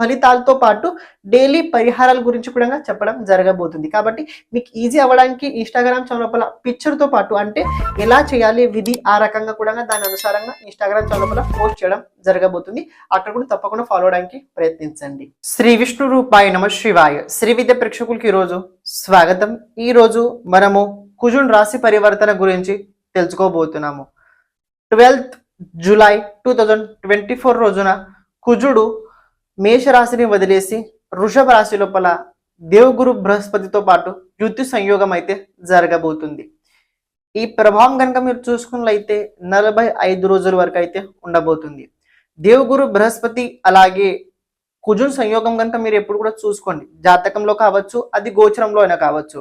ఫలితాలతో పాటు డైలీ పరిహారాల గురించి కూడా చెప్పడం జరగబోతుంది. కాబట్టి మీకు ఈజీ అవ్వడానికి ఇన్స్టాగ్రామ్ చౌలపల పిక్చర్తో పాటు అంటే ఎలా చేయాలి విధి ఆ రకంగా కూడా దాని అనుసారంగా ఇన్స్టాగ్రామ్ చౌలపల పోస్ట్ చేయడం జరగబోతుంది. అక్కడ కూడా తప్పకుండా ఫాలో అవడానికి ప్రయత్నించండి. శ్రీ విష్ణు రూపాయ నమ శివాయ. శ్రీ విద్య ప్రేక్షకులకి ఈరోజు స్వాగతం. ఈ రోజు మనము కుజున్ రాశి పరివర్తన గురించి తెలుసుకోబోతున్నాము. Twelfth July two thousand twenty four రోజున కుజుడు మేషరాశిని వదిలేసి వృషభ రాశి లోపల దేవగురు బృహస్పతితో పాటు యుద్ధ సంయోగం అయితే జరగబోతుంది. ఈ ప్రభావం కనుక మీరు చూసుకున్నట్లయితే నలభై ఐదు రోజుల వరకు అయితే ఉండబోతుంది. దేవగురు బృహస్పతి అలాగే కుజున్ సంయోగం కనుక మీరు ఎప్పుడు కూడా చూసుకోండి. జాతకంలో కావచ్చు అది గోచరంలో అయినా కావచ్చు.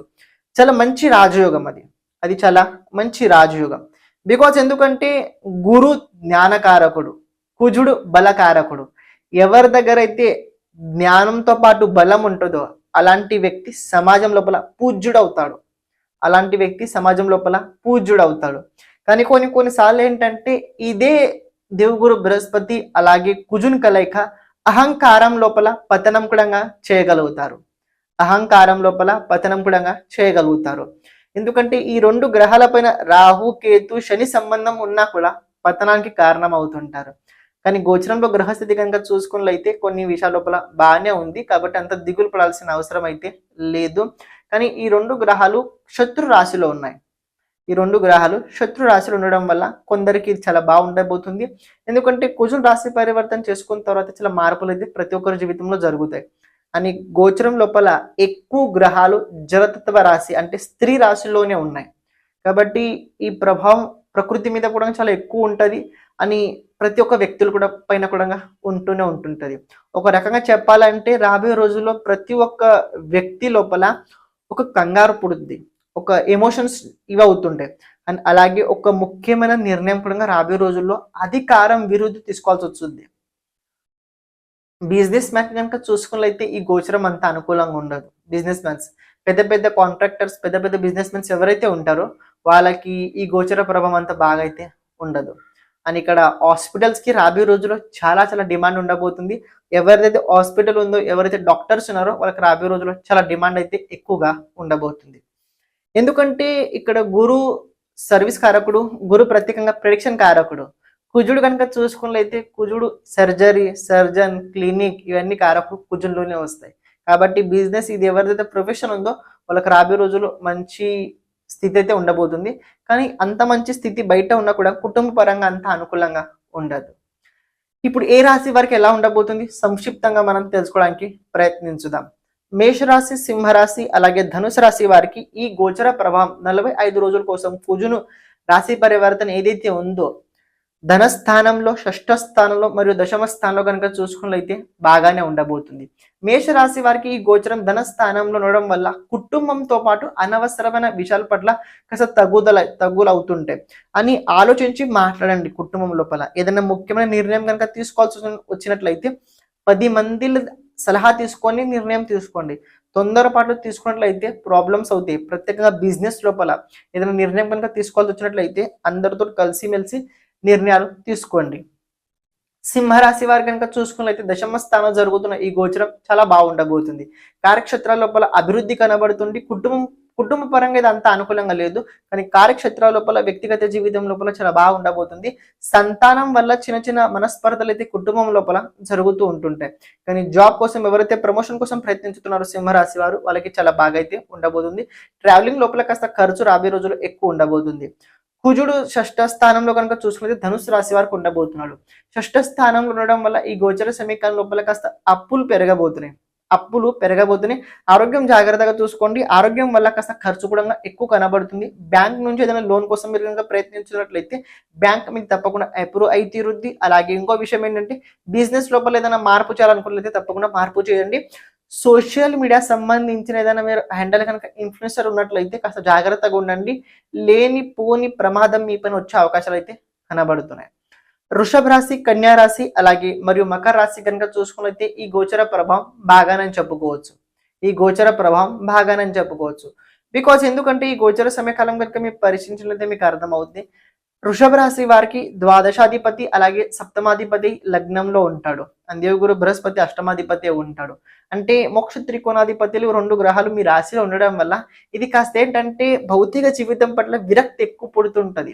చాలా మంచి రాజయోగం అది. అది చాలా మంచి రాజయోగం. బికాజ్ ఎందుకంటే గురు జ్ఞానకారకుడు కుజుడు బలకారకుడు. ఎవరి దగ్గర అయితే జ్ఞానంతో పాటు బలం ఉంటుందో అలాంటి వ్యక్తి సమాజం లోపల పూజ్యుడు అవుతాడు అలాంటి వ్యక్తి సమాజం లోపల పూజ్యుడవుతాడు. కానీ కొన్ని కొన్నిసార్లు ఏంటంటే ఇదే దేవుగురు బృహస్పతి అలాగే కుజున్ కలయిక అహంకారం లోపల పతనం కూడా చేయగలుగుతారు. అహంకారం లోపల పతనం కూడా చేయగలుగుతారు. ఎందుకంటే ఈ రెండు గ్రహాలపైన రాహు కేతు శని సంబంధం ఉన్నా కూడా పతనానికి కారణం అవుతుంటారు కానీ గోచరంలో గ్రహస్థితి కనుక చూసుకున్నట్లయితే కొన్ని విషయాల లోపల బాగానే ఉంది. కాబట్టి అంత దిగులు పడాల్సిన అవసరం అయితే లేదు. కానీ ఈ రెండు గ్రహాలు శత్రు రాశిలో ఉన్నాయి. ఈ రెండు గ్రహాలు శత్రు రాశిలో ఉండడం వల్ల కొందరికి ఇది చాలా బాగుండబోతుంది ఎందుకంటే కుజున్ రాశి పరివర్తన చేసుకున్న తర్వాత చాలా మార్పులు అయితే ప్రతి ఒక్కరి జీవితంలో జరుగుతాయి. అని గోచరం లోపల ఎక్కువ గ్రహాలు జలతత్వ రాశి అంటే స్త్రీ రాశిలోనే ఉన్నాయి. కాబట్టి ఈ ప్రభావం ప్రకృతి మీద కూడా చాలా ఎక్కువ ఉంటుంది. అని ప్రతి ఒక్క వ్యక్తులు కూడా పైన కూడా ఉంటూనే ఉంటుంటుంది. ఒక రకంగా చెప్పాలంటే రాబోయే రోజుల్లో ప్రతి ఒక్క వ్యక్తి లోపల ఒక కంగారు పుడుద్ది. ఒక ఎమోషన్స్ ఇవి అవుతుంటాయి. అండ్ అలాగే ఒక ముఖ్యమైన నిర్ణయం కూడా రాబోయే రోజుల్లో అధికారం విరుద్ధి తీసుకోవాల్సి వస్తుంది. బిజినెస్ మ్యాన్ కనుక చూసుకున్నట్లయితే ఈ గోచరం అంత అనుకూలంగా ఉండదు. బిజినెస్ మ్యాన్స్ పెద్ద పెద్ద కాంట్రాక్టర్స్ పెద్ద పెద్ద బిజినెస్ మ్యాన్స్ ఎవరైతే ఉంటారో వాళ్ళకి ఈ గోచర ప్రభావం అంత బాగా అయితే ఉండదు. అండ్ ఇక్కడ హాస్పిటల్స్కి రాబోయే రోజుల్లో చాలా చాలా డిమాండ్ ఉండబోతుంది. ఎవరిదైతే హాస్పిటల్ ఉందో ఎవరైతే డాక్టర్స్ ఉన్నారో వాళ్ళకి రాబోయే రోజుల్లో చాలా డిమాండ్ అయితే ఎక్కువగా ఉండబోతుంది. ఎందుకంటే ఇక్కడ గురు సర్వీస్ కారకుడు గురు ప్రత్యేకంగా ప్రిడిక్షన్ కారకుడు. కుజుడు కనుక చూసుకున్నట్లయితే కుజుడు సర్జరీ సర్జన్ క్లినిక్ ఇవన్నీ కారకుడు కుజుల్లోనే వస్తాయి. కాబట్టి బిజినెస్ ఇది ఎవరిదైతే ప్రొఫెషన్ ఉందో వాళ్ళకి రాబోయే రోజుల్లో మంచి స్థితి అయితే ఉండబోతుంది. కానీ అంత మంచి స్థితి బయట ఉన్నా కూడా కుటుంబ పరంగా అంత అనుకూలంగా ఉండదు. ఇప్పుడు ఏ రాశి వారికి ఎలా ఉండబోతుంది? సంక్షిప్తంగా మనం తెలుసుకోవడానికి ప్రయత్నించుదాం. మేషరాశి సింహరాశి అలాగే ధనుసు రాశి వారికి ఈ గోచర ప్రభావం నలభై ఐదు రోజుల కోసం కుజును రాశి పరివర్తన ఏదైతే ఉందో ధనస్థానంలో షష్ఠ స్థానంలో మరియు దశమ స్థానంలో కనుక చూసుకున్నట్లయితే బాగానే ఉండబోతుంది. మేషరాశి వారికి ఈ గోచరం ధన స్థానంలో ఉండడం వల్ల కుటుంబంతో పాటు అనవసరమైన విషయాల పట్ల కాస్త తగ్గుదల తగ్గులు అవుతుంటాయి అని ఆలోచించి మాట్లాడండి కుటుంబం లోపల. ఏదైనా ముఖ్యమైన నిర్ణయం కనుక తీసుకోవాల్సి వచ్చినట్లయితే పది మంది సలహా తీసుకొని నిర్ణయం తీసుకోండి. తొందరపాటు తీసుకున్నట్లయితే ప్రాబ్లమ్స్ అవుతాయి. ప్రత్యేకంగా బిజినెస్ లోపల ఏదైనా నిర్ణయం కనుక తీసుకోవాల్సి వచ్చినట్లయితే అందరితో కలిసిమెలిసి నిర్ణయాలు తీసుకోండి. సింహరాశి వారు కనుక చూసుకున్నట్లయితే దశమ స్థానం జరుగుతున్న ఈ గోచరం చాలా బాగుండబోతుంది. కార్యక్షేత్రాల లోపల అభివృద్ధి కనబడుతుంది. కుటుంబం కుటుంబ పరంగా ఇది అంత అనుకూలంగా లేదు. కానీ కార్యక్షేత్రాల లోపల వ్యక్తిగత జీవితం లోపల చాలా బాగుండబోతుంది. సంతానం వల్ల చిన్న చిన్న మనస్పర్ధలు అయితే కుటుంబం లోపల జరుగుతూ ఉంటుంటాయి. కానీ జాబ్ కోసం ఎవరైతే ప్రమోషన్ కోసం ప్రయత్నించుతున్నారో సింహరాశి వారు వాళ్ళకి చాలా బాగా అయితే ఉండబోతుంది. ట్రావెలింగ్ లోపల కాస్త ఖర్చు రాబోయే రోజులు ఎక్కువ ఉండబోతుంది. కుజుడు షష్ఠ స్థానంలో కనుక చూసుకుంటే ధనుసు రాశి వారికి ఉండబోతున్నాడు. షష్ఠ స్థానంలో ఉండడం వల్ల ఈ గోచర సమీకరణ లోపల కాస్త అప్పులు పెరగబోతున్నాయి. అప్పులు పెరగబోతున్నాయి. ఆరోగ్యం జాగ్రత్తగా చూసుకోండి. ఆరోగ్యం వల్ల కాస్త ఖర్చు కూడా ఎక్కువ కనబడుతుంది. బ్యాంక్ నుంచి ఏదైనా లోన్ కోసం మీరు కనుక ప్రయత్నించినట్లయితే బ్యాంక్ మీకు తప్పకుండా అప్రూవ్ అయి తీరుద్ది అలాగే ఇంకో విషయం ఏంటంటే బిజినెస్ లోపల ఏదైనా మార్పు చేయాలనుకున్నట్లయితే తప్పకుండా మార్పు చేయండి. సోషల్ మీడియా సంబంధించిన ఏదైనా మీరు హ్యాండల్ కనుక ఇన్ఫ్లుయెన్సర్ ఉన్నట్లయితే కాస్త జాగ్రత్తగా ఉండండి. లేని పోని ప్రమాదం మీ పైన వచ్చే అవకాశాలు అయితే కనబడుతున్నాయి. వృషభ రాశి కన్యా రాశి అలాగే మరియు మకర రాశి కనుక చూసుకున్నైతే ఈ గోచర ప్రభావం బాగానని చెప్పుకోవచ్చు. ఈ గోచర ప్రభావం బాగానని చెప్పుకోవచ్చు. బికాజ్ ఎందుకంటే ఈ గోచర సమయకాలం కనుక మీరు పరిశీలించినట్లయితే మీకు అర్థమవుతుంది వృషభ రాశి వారికి ద్వాదశాధిపతి అలాగే సప్తమాధిపతి లగ్నంలో ఉంటాడు. అందేవగురు బృహస్పతి అష్టమాధిపతి ఉంటాడు. అంటే మోక్ష త్రికోణాధిపతులు రెండు గ్రహాలు మీ రాశిలో ఉండడం వల్ల ఇది కాస్త ఏంటంటే భౌతిక జీవితం పట్ల విరక్తి ఎక్కువ పుడుతుంటది.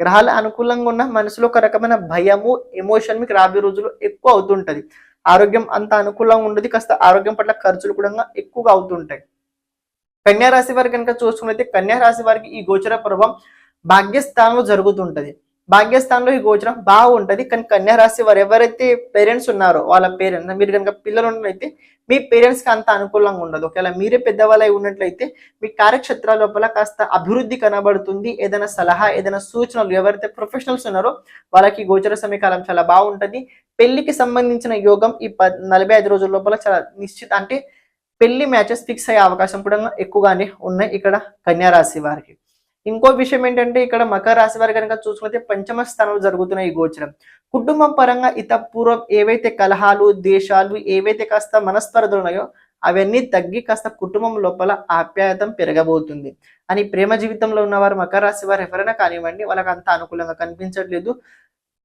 గ్రహాలు అనుకూలంగా ఉన్న మనసులో ఒక రకమైన భయము ఎమోషన్ మీకు రాబోయే రోజులు ఎక్కువ అవుతుంటది. ఆరోగ్యం అంత అనుకూలంగా ఉండదు కాస్త ఆరోగ్యం పట్ల ఖర్చులు కూడా ఎక్కువగా అవుతుంటాయి. కన్యా రాశి వారికి కనుక చూసుకున్నైతే కన్యా రాశి వారికి ఈ గోచర ప్రభావం భాగ్యస్థానంలో జరుగుతుంటది. భాగ్యస్థానంలో ఈ గోచరం బాగుంటది. కానీ కన్యా రాశి వారు ఎవరైతే పేరెంట్స్ ఉన్నారో వాళ్ళ పేరెంట్స్ మీరు కనుక పిల్లలు ఉన్నట్లయితే మీ పేరెంట్స్కి అంత అనుకూలంగా ఉండదు. ఒకవేళ మీరే పెద్దవాళ్ళై ఉన్నట్లయితే మీ కార్యక్షేత్రాల లోపల కాస్త అభివృద్ధి కనబడుతుంది. ఏదైనా సలహా ఏదైనా సూచనలు ఎవరైతే ప్రొఫెషనల్స్ ఉన్నారో వాళ్ళకి గోచర సమయకాలం చాలా బాగుంటది. పెళ్ళికి సంబంధించిన యోగం ఈ నలభై ఐదు రోజుల లోపల చాలా నిశ్చిత అంటే పెళ్ళి మ్యాచెస్ ఫిక్స్ అయ్యే అవకాశం కూడా ఎక్కువగానే ఉన్నాయి ఇక్కడ కన్యా రాశి వారికి. ఇంకో విషయం ఏంటంటే ఇక్కడ మకర రాశి వారి కనుక చూసుకుంటే పంచమ స్థానంలో జరుగుతున్న ఈ గోచరం. కుటుంబం పరంగా ఇత పూర్వం ఏవైతే కలహాలు దేశాలు ఏవైతే కాస్త మనస్పర్ధలు ఉన్నాయో అవన్నీ తగ్గి కాస్త కుటుంబం లోపల ఆప్యాయతం పెరగబోతుంది. అని ప్రేమ జీవితంలో ఉన్నవారు మకర రాశి వారు ఎవరైనా కానివ్వండి వాళ్ళకి అంత అనుకూలంగా కనిపించట్లేదు.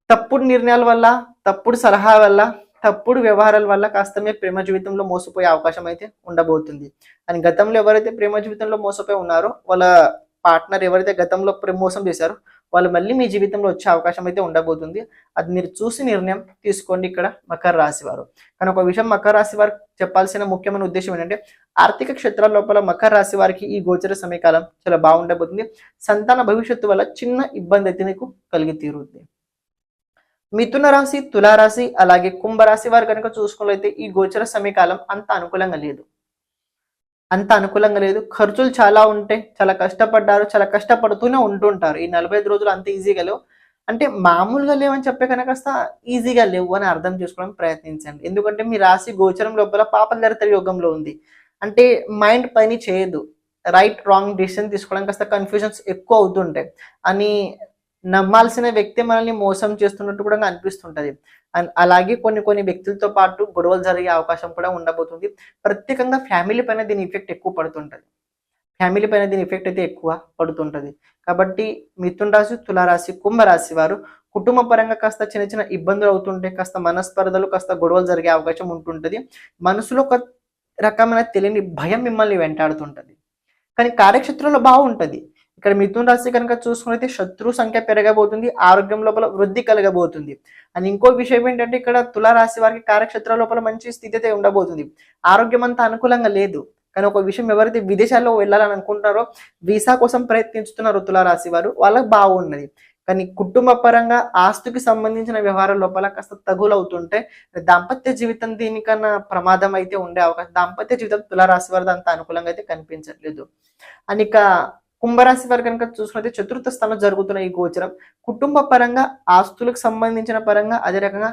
తప్పుడు నిర్ణయాల వల్ల తప్పుడు సలహా వల్ల తప్పుడు వ్యవహారాల వల్ల కాస్త మీ ప్రేమ జీవితంలో మోసపోయే అవకాశం అయితే ఉండబోతుంది. అని గతంలో ఎవరైతే ప్రేమ జీవితంలో మోసపోయి ఉన్నారో వాళ్ళ పార్ట్నర్ ఎవరైతే గతంలో ప్రేమ మోసం చేశారో వాళ్ళు మళ్ళీ మీ జీవితంలో వచ్చే అవకాశం అయితే ఉండబోతుంది. అది మీరు చూసి నిర్ణయం తీసుకోండి ఇక్కడ మకర రాశి వారు. కానీ ఒక విషయం మకర రాశి వారు చెప్పాల్సిన ముఖ్యమైన ఉద్దేశం ఏంటంటే ఆర్థిక క్షేత్రాల లోపల మకర రాశి వారికి ఈ గోచర సమయకాలం చాలా బాగుండబోతుంది సంతాన భవిష్యత్తు వల్ల చిన్న ఇబ్బంది అయితే మీకు కలిగి తీరుతుంది మిథున రాశి తులారాశి అలాగే కుంభరాశి వారు కనుక చూసుకున్నట్లయితే ఈ గోచర సమయకాలం అంత అనుకూలంగా లేదు. అంత అనుకూలంగా లేదు. ఖర్చులు చాలా ఉంటాయి. చాలా కష్టపడ్డారు. చాలా కష్టపడుతూనే ఉంటుంటారు. ఈ నలభై ఐదు రోజులు అంత ఈజీగా లేవు. అంటే మామూలుగా లేవని చెప్పే కనుక కాస్త ఈజీగా లేవు అని అర్థం చేసుకోవడం ప్రయత్నించండి. ఎందుకంటే మీ రాశి గోచరం లోపల పాపలరిత యోగంలో ఉంది. అంటే మైండ్ పని చేయదు. రైట్ రాంగ్ డిసిషన్ తీసుకోవడం కాస్త కన్ఫ్యూజన్స్ ఎక్కువ అవుతుంటాయి. అని నమ్మాల్సిన వ్యక్తి మనల్ని మోసం చేస్తున్నట్టు కూడా అనిపిస్తుంటది. అండ్ అలాగే కొన్ని కొన్ని వ్యక్తులతో పాటు గొడవలు జరిగే అవకాశం కూడా ఉండబోతుంది. ప్రత్యేకంగా ఫ్యామిలీ పైన దీని ఎఫెక్ట్ ఎక్కువ పడుతుంటది. ఫ్యామిలీ పైన దీని ఎఫెక్ట్ అయితే ఎక్కువ పడుతుంటది. కాబట్టి మిథున రాశి తులారాశి కుంభరాశి వారు కుటుంబ పరంగా కాస్త చిన్న చిన్న ఇబ్బందులు అవుతుంటే కాస్త మనస్పర్ధలు కాస్త గొడవలు జరిగే అవకాశం ఉంటుంటది. మనసులో ఒక రకమైన తెలియని భయం మిమ్మల్ని వెంటాడుతుంటది. కానీ కార్యక్షేత్రంలో బాగుంటుంది. ఇక్కడ మిథున రాశి కనుక చూసుకున్నైతే శత్రు సంఖ్య పెరగబోతుంది ఆరోగ్యం లోపల వృద్ధి కలగబోతుంది. అండ్ ఇంకో విషయం ఏంటంటే ఇక్కడ తులారాశి వారికి కార్యక్షేత్ర లోపల మంచి స్థితి అయితే ఉండబోతుంది. ఆరోగ్యం అంత అనుకూలంగా లేదు. కానీ ఒక విషయం ఎవరైతే విదేశాల్లో వెళ్ళాలని అనుకుంటారో వీసా కోసం ప్రయత్నించుతున్నారు తులారాశి వారు వాళ్ళకి బాగున్నది కానీ కుటుంబ పరంగా ఆస్తికి సంబంధించిన వ్యవహారాల లోపల కాస్త తగులవుతుంటే దాంపత్య జీవితం దీనికన్నా ప్రమాదం అయితే ఉండే అవకాశం దాంపత్య జీవితం తులారాశి వారిది అంత అనుకూలంగా అయితే కనిపించట్లేదు. అని ఇక కుంభరాశి వారు కనుక చూసుకుంటే చతుర్థ స్థానంలో జరుగుతున్న ఈ గోచరం కుటుంబ పరంగా ఆస్తులకు సంబంధించిన పరంగా అదే రకంగా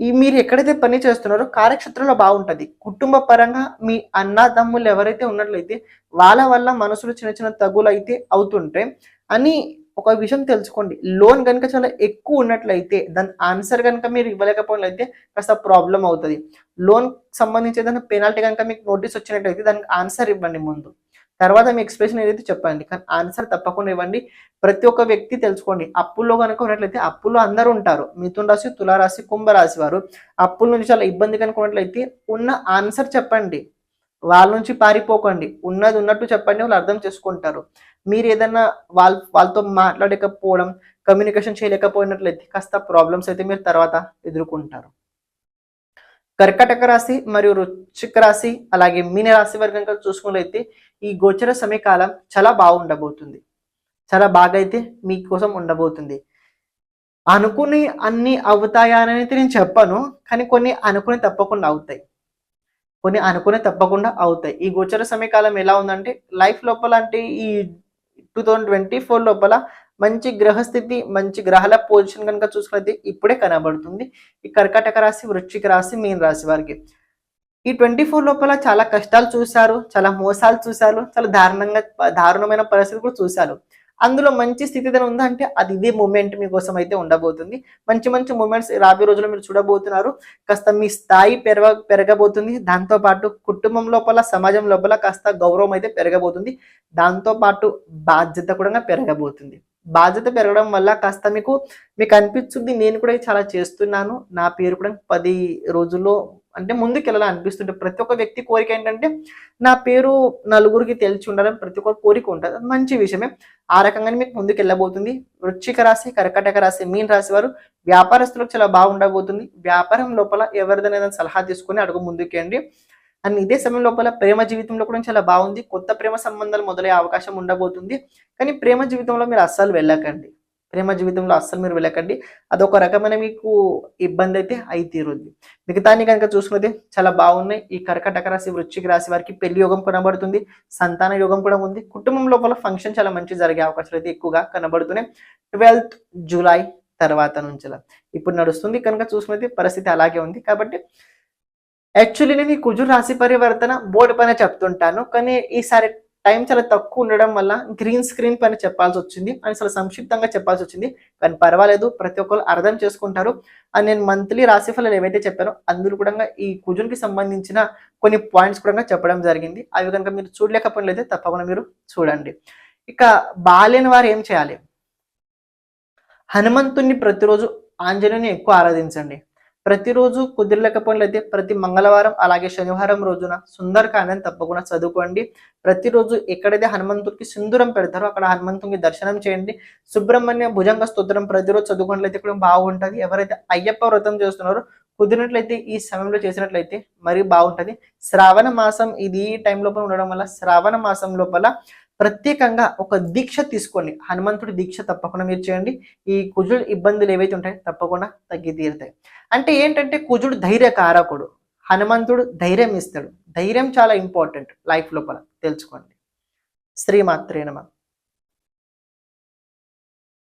ఈ మీరు ఎక్కడైతే పని చేస్తున్నారో కార్యక్షేత్రంలో బాగుంటది. కుటుంబ పరంగా మీ అన్నదమ్ములు ఎవరైతే ఉన్నట్లయితే వాళ్ళ వల్ల మనసులో చిన్న చిన్న తగులు అయితే అవుతుంటే అని ఒక విషయం తెలుసుకోండి. లోన్ కనుక చాలా ఎక్కువ ఉన్నట్లయితే దాని ఆన్సర్ కనుక మీరు ఇవ్వలేకపోయినట్లయితే కాస్త ప్రాబ్లం అవుతుంది. లోన్ సంబంధించి ఏదైనా పెనాల్టీ కనుక మీకు నోటీస్ వచ్చినట్లయితే దానికి ఆన్సర్ ఇవ్వండి ముందు. తర్వాత మీ ఎక్స్ప్రెషన్ ఏదైతే చెప్పండి కానీ ఆన్సర్ తప్పకుండా ఇవ్వండి. ప్రతి ఒక్క వ్యక్తి తెలుసుకోండి. అప్పుల్లో కనుక ఉన్నట్లయితే అప్పుల్లో అందరూ ఉంటారు. మిథున్ రాశి తులారాశి కుంభరాశి వారు. అప్పుల నుంచి చాలా ఇబ్బంది కనుకున్నట్లయితే ఉన్న ఆన్సర్ చెప్పండి. వాళ్ళ నుంచి పారిపోకండి. ఉన్నది ఉన్నట్టు చెప్పండి వాళ్ళు అర్థం చేసుకుంటారు. మీరు ఏదైనా వాళ్ళ వాళ్ళతో మాట్లాడకపోవడం కమ్యూనికేషన్ చేయలేకపోయినట్లయితే కాస్త ప్రాబ్లమ్స్ అయితే మీరు తర్వాత ఎదుర్కొంటారు. కర్కటక రాశి మరియు వృశ్చిక రాశి అలాగే మీన రాశి వర్గం కనుక చూసుకున్నట్లయితే ఈ గోచర సమయకాలం చాలా బాగుండబోతుంది చాలా బాగా అయితే మీకోసం ఉండబోతుంది. అనుకుని అన్ని అవుతాయా అని అయితే నేను చెప్పను కానీ కొన్ని అనుకుని తప్పకుండా అవుతాయి. కొన్ని అనుకునే తప్పకుండా అవుతాయి. ఈ గోచర సమయకాలం ఎలా ఉందంటే లైఫ్ లోపల అంటే ఈ టూ థౌజండ్ ట్వంటీ ఫోర్ లోపల మంచి గ్రహస్థితి మంచి గ్రహాల పొజిషన్ కనుక చూసుకున్నట్లయితే ఇప్పుడే కనబడుతుంది. ఈ కర్కాటక రాశి వృశ్చిక రాశి మీన రాశి వారికి. ఈ ట్వంటీ ఫోర్ లోపల చాలా కష్టాలు చూశారు చాలా మోసాలు చూశారు చాలా దారుణంగా దారుణమైన పరిస్థితి కూడా చూశారు. అందులో మంచి స్థితి ఏదైనా ఉందా అంటే అది ఇదే మూమెంట్ మీకోసం అయితే ఉండబోతుంది. మంచి మంచి మూమెంట్స్ రాబోయే రోజుల్లో మీరు చూడబోతున్నారు. కాస్త మీ స్థాయి పెరగ పెరగబోతుంది. దాంతో పాటు కుటుంబం లోపల సమాజం లోపల కాస్త గౌరవం అయితే పెరగబోతుంది. దాంతో పాటు బాధ్యత కూడా పెరగబోతుంది. బాధ్యత పెరగడం వల్ల కాస్త మీకు మీకు అనిపిస్తుంది. నేను కూడా చాలా చేస్తున్నాను. నా పేరు కూడా పది రోజుల్లో అంటే ముందుకు వెళ్ళాలని అనిపిస్తుంటే ప్రతి ఒక్క వ్యక్తి కోరిక ఏంటంటే నా పేరు నలుగురికి తెలిసి ఉండాలని ప్రతి ఒక్క కోరిక ఉంటుంది. అది మంచి విషయమే. ఆ రకంగానే మీకు ముందుకు వెళ్ళబోతుంది వృశ్చిక రాశి కర్కటక రాశి మీన్ రాశి వారు వ్యాపారస్తులకు చాలా బాగుండబోతుంది. వ్యాపారం లోపల ఎవరిదైనా సలహా తీసుకొని అడుగు ముందుకేయండి. అండ్ ఇదే సమయం లోపల ప్రేమ జీవితంలో కూడా చాలా బాగుంది. కొత్త ప్రేమ సంబంధాలు మొదలయ్యే అవకాశం ఉండబోతుంది. కానీ ప్రేమ జీవితంలో మీరు అస్సలు వెళ్ళకండి. ప్రేమ జీవితంలో అస్సలు మీరు వెళ్ళకండి. అదొక రకమైన మీకు ఇబ్బంది అయితే అయి తీరుద్ది. మిగతాన్ని కనుక చూసుకున్నది చాలా బాగున్నాయి. ఈ కర్కటక రాశి వృశ్చిక రాశి వారికి పెళ్ళి యోగం కనబడుతుంది. సంతాన యోగం కూడా ఉంది. కుటుంబం లోపల ఫంక్షన్ చాలా మంచి జరిగే అవకాశాలు అయితే ఎక్కువగా కనబడుతున్నాయి. ట్వెల్త్ జూలై తర్వాత నుంచి ఇప్పుడు నడుస్తుంది. కనుక చూసుకున్నది పరిస్థితి అలాగే ఉంది. కాబట్టి యాక్చువల్లీ నేను ఈ కుజు రాశి పరివర్తన బోర్డు పైన చెప్తుంటాను. కానీ ఈసారి టైం చాలా తక్కువ ఉండడం వల్ల గ్రీన్ స్క్రీన్ పైన చెప్పాల్సి వచ్చింది. అని చాలా సంక్షిప్తంగా చెప్పాల్సి వచ్చింది. కానీ పర్వాలేదు ప్రతి ఒక్కరు అర్థం చేసుకుంటారు. అని నేను మంత్లీ రాశి ఫలాలు ఏవైతే చెప్పానో అందులో కూడా ఈ కుజునికి సంబంధించిన కొన్ని పాయింట్స్ కూడా చెప్పడం జరిగింది. అవి కనుక మీరు చూడలేకపోయినట్లయితే తప్పకుండా మీరు చూడండి. ఇక బాలేని వారు ఏం చేయాలి? హనుమంతుణ్ణి ప్రతిరోజు ఆంజనేయుని ఎక్కువ ఆరాధించండి. ప్రతిరోజు కుదిరలేకపోయినట్లయితే ప్రతి మంగళవారం అలాగే శనివారం రోజున సుందరకాండని తప్పకుండా చదువుకోండి. ప్రతిరోజు ఎక్కడైతే హనుమంతుడికి సింధూరం పెడతారో అక్కడ హనుమంతుడికి దర్శనం చేయండి. సుబ్రహ్మణ్య భుజంగ స్తోత్రం ప్రతిరోజు చదువుకున్నట్లయితే కూడా బాగుంటుంది. ఎవరైతే అయ్యప్ప వ్రతం చేస్తున్నారో కుదిరినట్లయితే ఈ సమయంలో చేసినట్లయితే మరీ బాగుంటుంది. శ్రావణ మాసం ఇది ఈ టైం లోపల ఉండడం వల్ల శ్రావణ మాసం లోపల ప్రత్యేకంగా ఒక దీక్ష తీసుకోండి. హనుమంతుడి దీక్ష తప్పకుండా మీరు చేయండి. ఈ కుజుడు ఇబ్బందులు ఏవైతే ఉంటాయో తప్పకుండా తగ్గి తీరుతాయి అంటే ఏంటంటే కుజుడు ధైర్య కారకుడు. హనుమంతుడు ధైర్యం ఇస్తాడు. ధైర్యం చాలా ఇంపార్టెంట్ లైఫ్ లోపల. తెలుసుకోండి. శ్రీమాత్రే నమ.